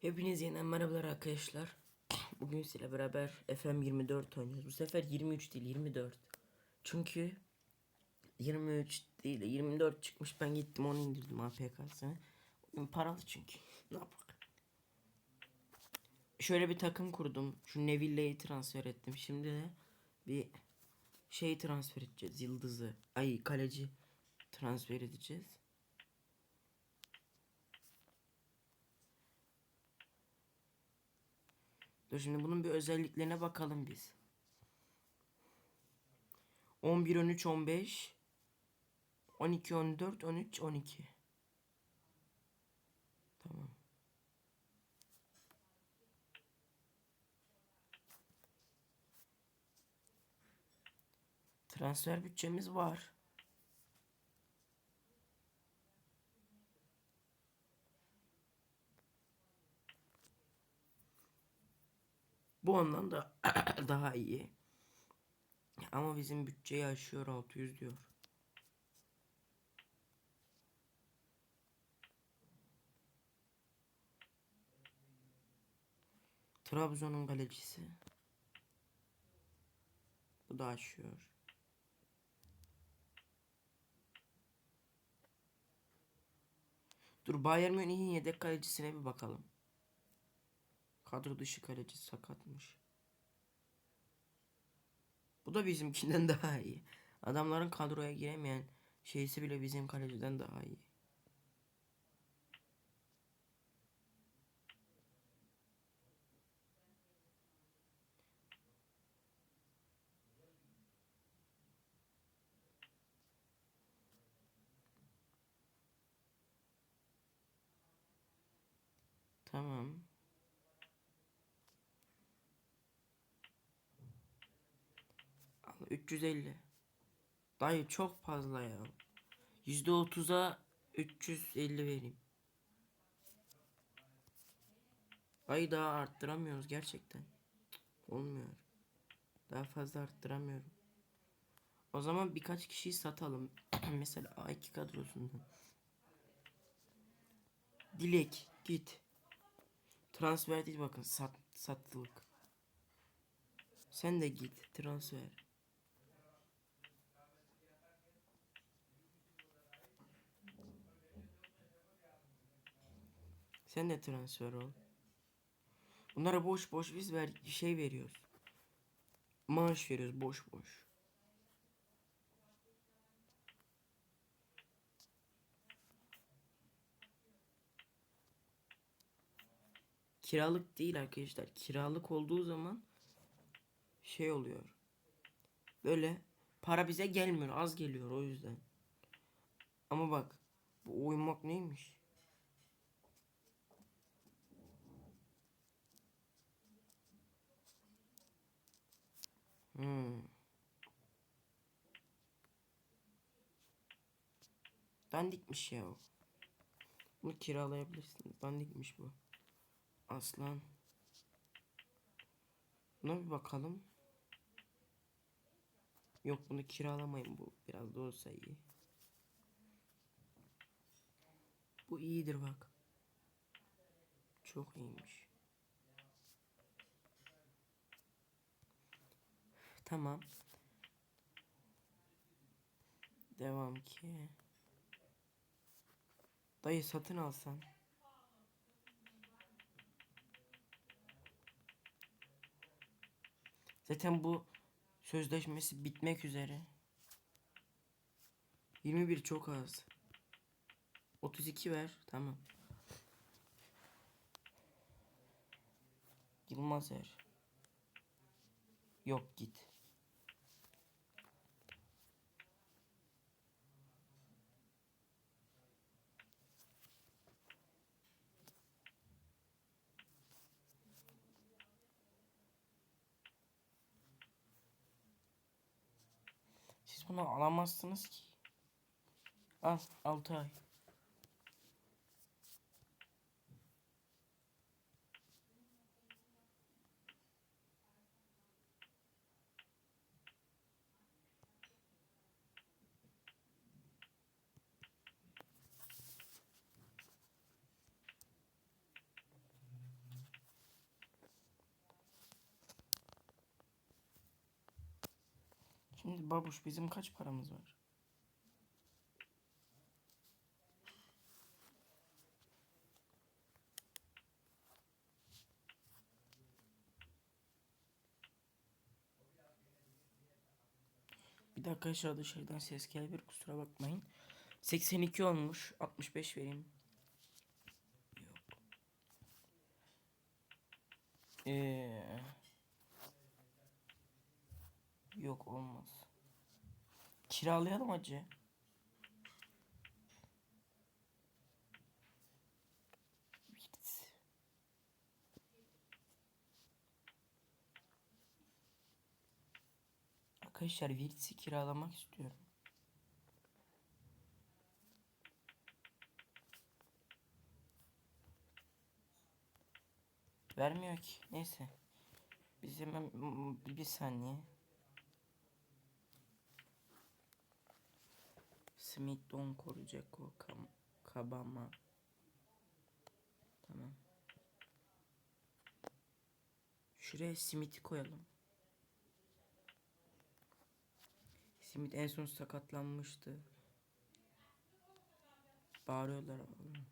Hepiniz yeniden merhabalar arkadaşlar. Bugün sizle beraber FM24 oynuyoruz. Bu sefer 23 değil 24. Çünkü 23 değil 24 çıkmış ben gittim onu indirdim APK'sını. Paralı çünkü. Ne yapak? Şöyle bir takım kurdum. Şu Neville'yi transfer ettim. Şimdi de bir şey transfer edeceğiz. Yıldızı. Ay kaleci transfer edeceğiz. Dur şimdi bunun bir özelliklerine bakalım biz. 11 13 15 12 14 13 12 Tamam. Transfer bütçemiz var. Bu ondan da daha iyi. Ama bizim bütçeyi aşıyor 600 diyor. Trabzon'un kalecisi. Bu da aşıyor. Dur Bayern Münih'in yedek kalecisine bir bakalım. Kadro dışı kaleci sakatmış. Bu da bizimkinden daha iyi. Adamların kadroya giremeyen şeysi bile bizim kaleciden daha iyi. Tamam. Al 350. Dayı çok fazla ya. %30'a 350 vereyim. Dayı daha arttıramıyoruz gerçekten. Olmuyor. Daha fazla arttıramıyorum. O zaman birkaç kişiyi satalım. Mesela A2 kadrosundan. Dilek git. Transfer değil bakın sat, satılık. Sen de git transfer. Sen de transfer ol. Bunlara boş boş biz ver şey veriyoruz. Maaş veriyoruz boş boş. Kiralık değil arkadaşlar. Kiralık olduğu zaman şey oluyor. Böyle para bize gelmiyor. Az geliyor o yüzden. Ama bak bu uyumak neymiş? Hmm. Dandikmiş ya o. Bunu kiralayabilirsiniz. Dandikmiş bu. Aslan. Buna bir bakalım. Yok bunu kiralamayın bu. Biraz da olsa iyi. Bu iyidir bak. Çok iyiymiş. Tamam. Devam ki. Dayı satın alsan. Zaten bu sözleşmesi bitmek üzere. 21 çok az. 32 ver. Tamam. Yılmaz Er. Yok git. Bunu alamazsınız ki. Al 6 ay. Babuş bizim kaç paramız var? Bir dakika aşağı dışarıdan ses gelebilir kusura bakmayın. 82 olmuş. 65 vereyim. Yok. Ee, yok olmaz. Kiralayalım acı. Arkadaşlar Virts'i kiralamak istiyorum. Vermiyor ki. Neyse. Biz hemen m- m- bir saniye. Smith Don koruyacak o kam kabama. Tamam. Şuraya Smith'i koyalım. Smith en son sakatlanmıştı. Bağırıyorlar oğlum.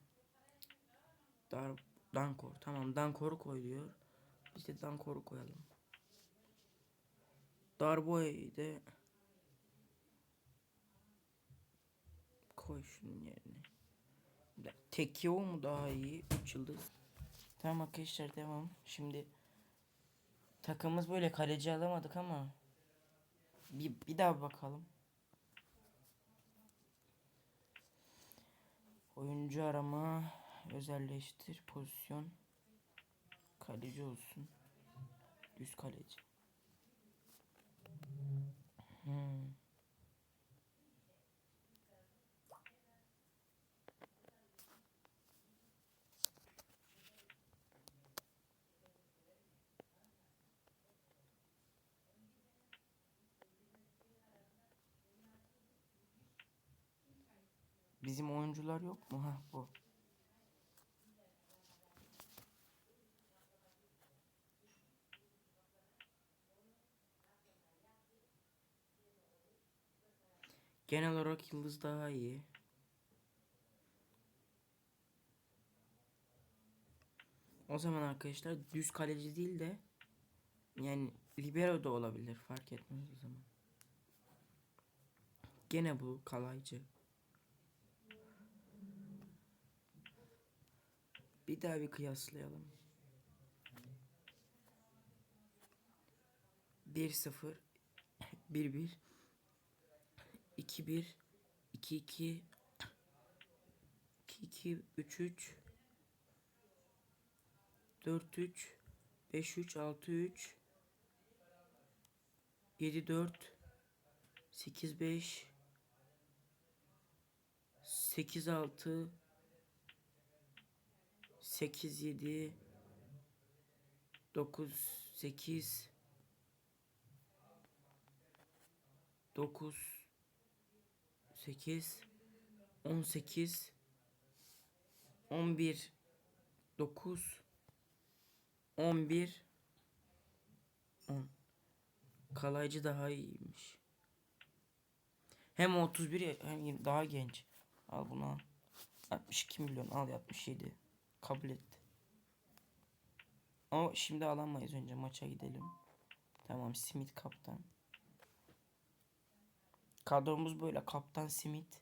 Dar Dankor. Tamam Dankor'u koy diyor. Biz de Dankor'u koyalım. Darboy'u de koy şunun yerine. Ya, Tekio mu daha iyi? 3 yıldız. Tamam arkadaşlar devam. Şimdi takımımız böyle kaleci alamadık ama bir, bir daha bakalım. Oyuncu arama özelleştir pozisyon kaleci olsun. Düz kaleci. Hmm. Bizim oyuncular yok mu? Ha bu. Genel olarak Yıldız daha iyi. O zaman arkadaşlar düz kaleci değil de yani libero da olabilir fark etmez o zaman. Gene bu kalaycı. Bir daha bir kıyaslayalım. 1-0 1-1 2-1 2-2 2-2 3-3 4-3 5-3 6-3 7-4 8-5 8-6 8 7 9 8 9 8 18 11 9 11 10 Kalaycı daha iyiymiş. Hem 31 ya- hem daha genç. Al bunu al. 62 milyon al 67. Kabul et. Ama şimdi alamayız önce maça gidelim. Tamam Smith kaptan. Kadromuz böyle kaptan Smith.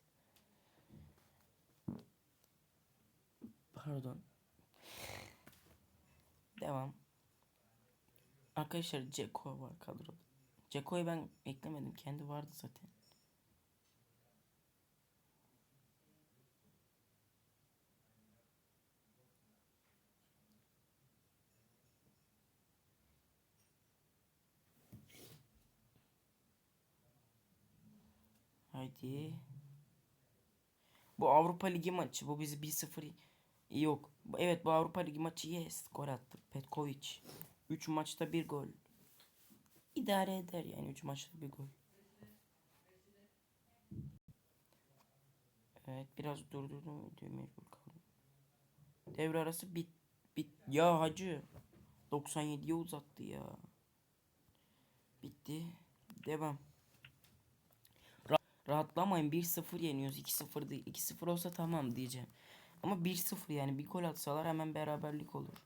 Pardon. Devam. Arkadaşlar Ceko var kadroda. Ceko'yu ben eklemedim. Kendi vardı zaten. Haydi. Bu Avrupa Ligi maçı. Bu bizi 1-0 yok. Evet bu Avrupa Ligi maçı yes. Gol attı. Petkovic. 3 maçta bir gol. İdare eder yani 3 maçta bir gol. Evet biraz durdurdum diyor mecbur kaldım. Devre arası bit bit ya hacı 97'ye uzattı ya. Bitti. Devam. Rahatlamayın 1-0 yeniyoruz 2-0 değil 2-0 olsa tamam diyeceğim. Ama 1-0 yani bir gol atsalar hemen beraberlik olur.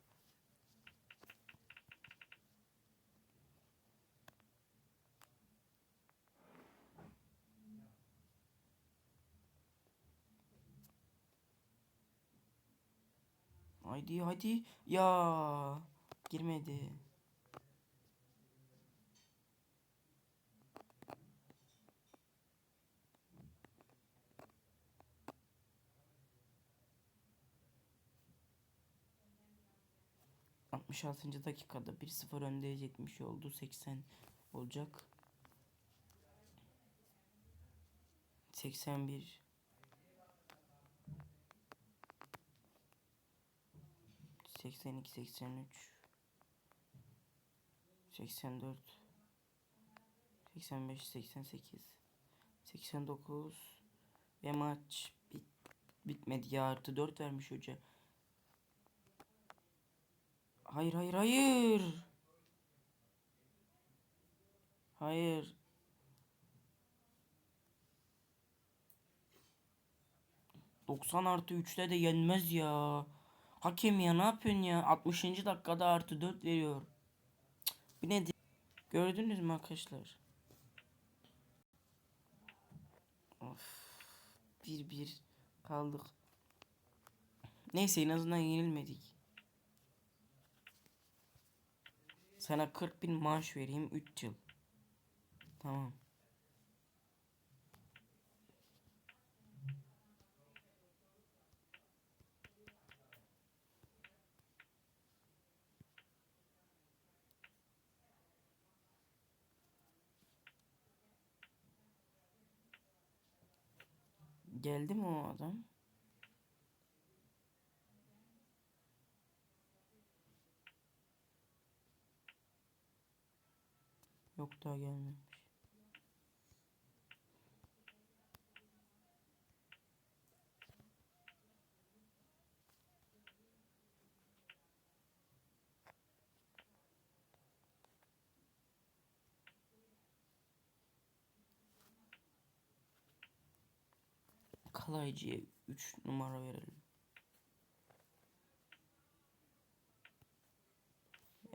Haydi hadi ya girmedi. Altmış altıncı dakikada 1-0 öndeyiz 70 oldu 80 olacak. 81 82 83 84 85 88 89 ve maç bit bitmedi. Ya artı 4 vermiş hoca. Hayır hayır hayır. Hayır. Doksan artı 3'te de yenmez ya. Hakem ya ne yapıyorsun ya? 60. dakikada artı 4 veriyor. Cık, Bu ne? Gördünüz mü arkadaşlar? Of. 1-1 kaldık. Neyse en azından yenilmedik. Sana 40 bin maaş vereyim 3 yıl. Tamam. Geldi mi o adam? Yok daha gelmemiş. Kalaycıya 3 numara verelim.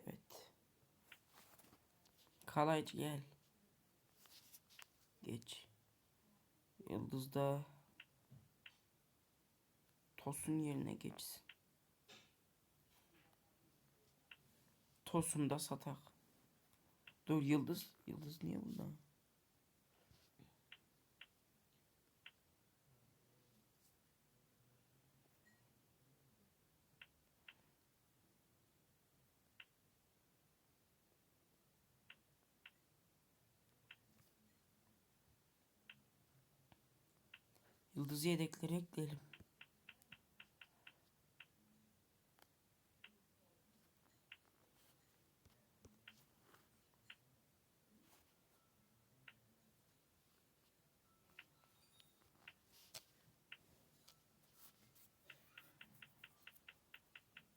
Evet. Kalaycı gel. Geç. Yıldızda Tosun yerine geçsin. Tosun da satak. Dur Yıldız. Yıldız niye burada? Yıldız yedekleri ekleyelim.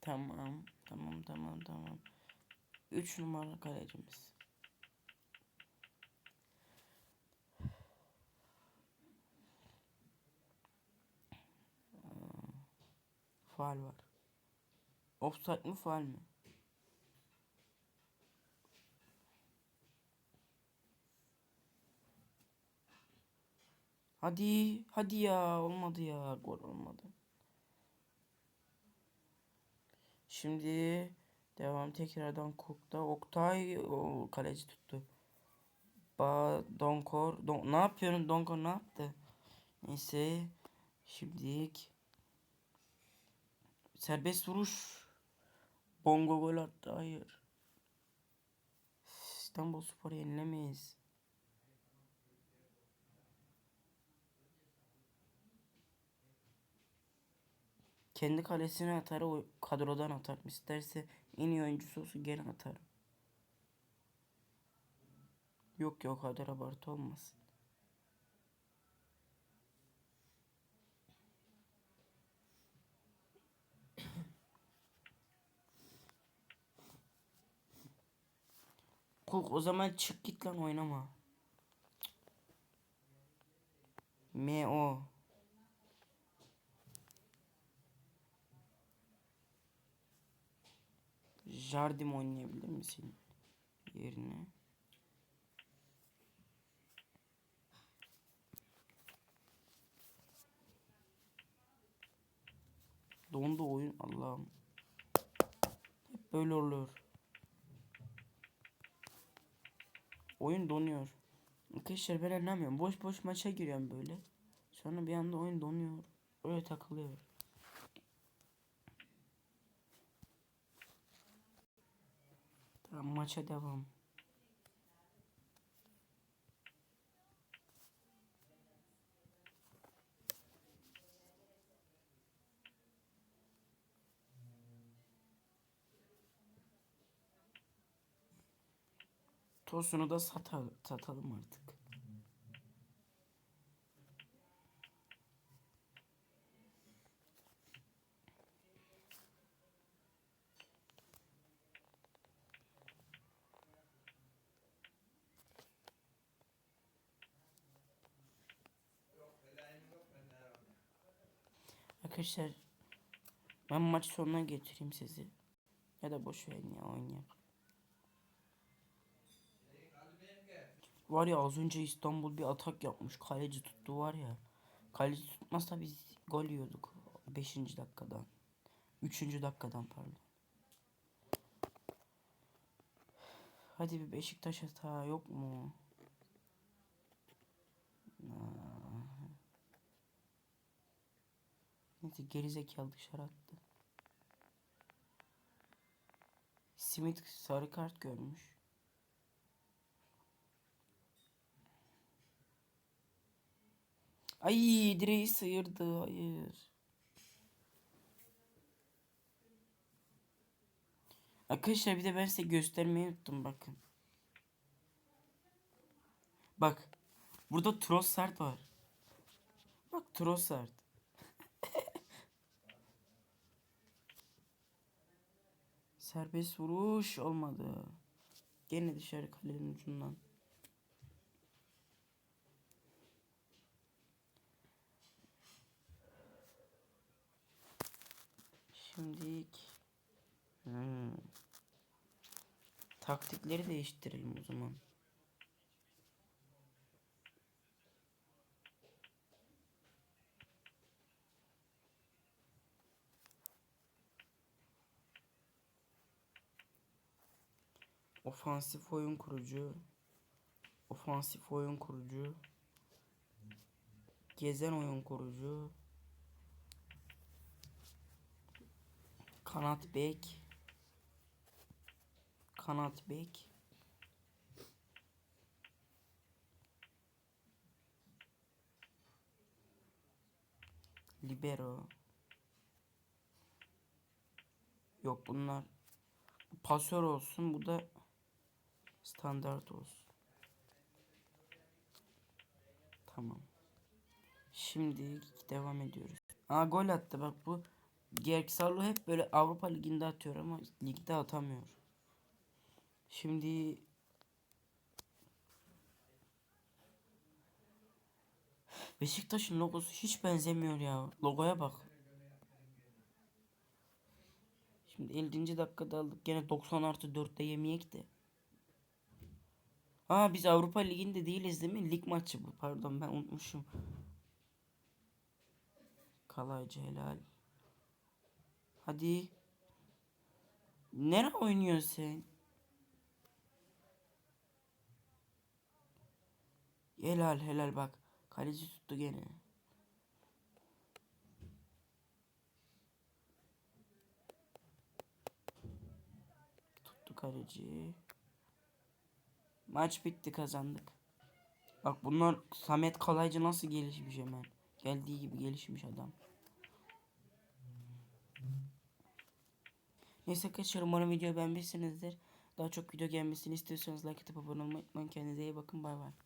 Tamam, tamam, tamam, tamam. 3 numara kalecimiz. Faal var. Offside mi faal mi? Hadi, hadi ya olmadı ya gol olmadı. Şimdi devam tekrardan Cook'ta Oktay o kaleci tuttu. Ba Donkor Don ne yapıyorsun Donkor ne yaptı? Neyse şimdilik serbest vuruş. Bongo gol attı hayır. İstanbul Spor'u yenilemeyiz. Kendi kalesine atar o kadrodan atar. İsterse en iyi oyuncusu olsun gene atar. Yok yok kadar abartı olmaz. Kok o zaman çık git lan oynama. M-O. Jardim oynayabilir misin? Yerine. Dondu oyun Allah'ım. Hep böyle oluyor. Oyun donuyor. Arkadaşlar ben anlamıyorum. Boş boş maça giriyorum böyle. Sonra bir anda oyun donuyor. Öyle takılıyor. Tamam maça devam. Tosunu da satalım, satalım artık. Arkadaşlar ben maç sonuna getireyim sizi. Ya da boş verin ya oynayalım. Var ya az önce İstanbul bir atak yapmış. Kaleci tuttu var ya. Kaleci tutmazsa biz gol yiyorduk. 5. dakikadan. 3. dakikadan pardon. Hadi bir Beşiktaş hata yok mu? Neyse gerizekalı dışarı attı. Simit sarı kart görmüş. Ay direği sıyırdı. Hayır. Arkadaşlar bir de ben size göstermeyi unuttum bakın. Bak. Burada Trossard var. Bak Trossard. Serbest vuruş olmadı. Gene dışarı kalenin ucundan. Şimdilik hmm. Taktikleri değiştirelim o zaman. Ofansif oyun kurucu. Ofansif oyun kurucu. Gezen oyun kurucu. Kanat bek. Kanat bek. Libero. Yok bunlar pasör olsun bu da standart olsun. Tamam. Şimdi devam ediyoruz. Aa gol attı bak bu Gerksarlı hep böyle Avrupa Ligi'nde atıyor ama ligde atamıyor. Şimdi Beşiktaş'ın logosu hiç benzemiyor ya. Logoya bak. Şimdi 50. dakikada aldık. Gene 90 artı 4'te yemeyek de. Aa biz Avrupa Ligi'nde değiliz değil mi? Lig maçı bu. Pardon ben unutmuşum. Kalaycı helal. Hadi. Nere oynuyorsun sen? Helal helal bak. Kaleci tuttu gene. Tuttu kaleci. Maç bitti kazandık. Bak bunlar Samet Kalaycı nasıl gelişmiş hemen. Geldiği gibi gelişmiş adam. Neyse arkadaşlar umarım video beğenmişsinizdir. Daha çok video gelmesini istiyorsanız like atıp abone olmayı unutmayın. Kendinize iyi bakın bay bay.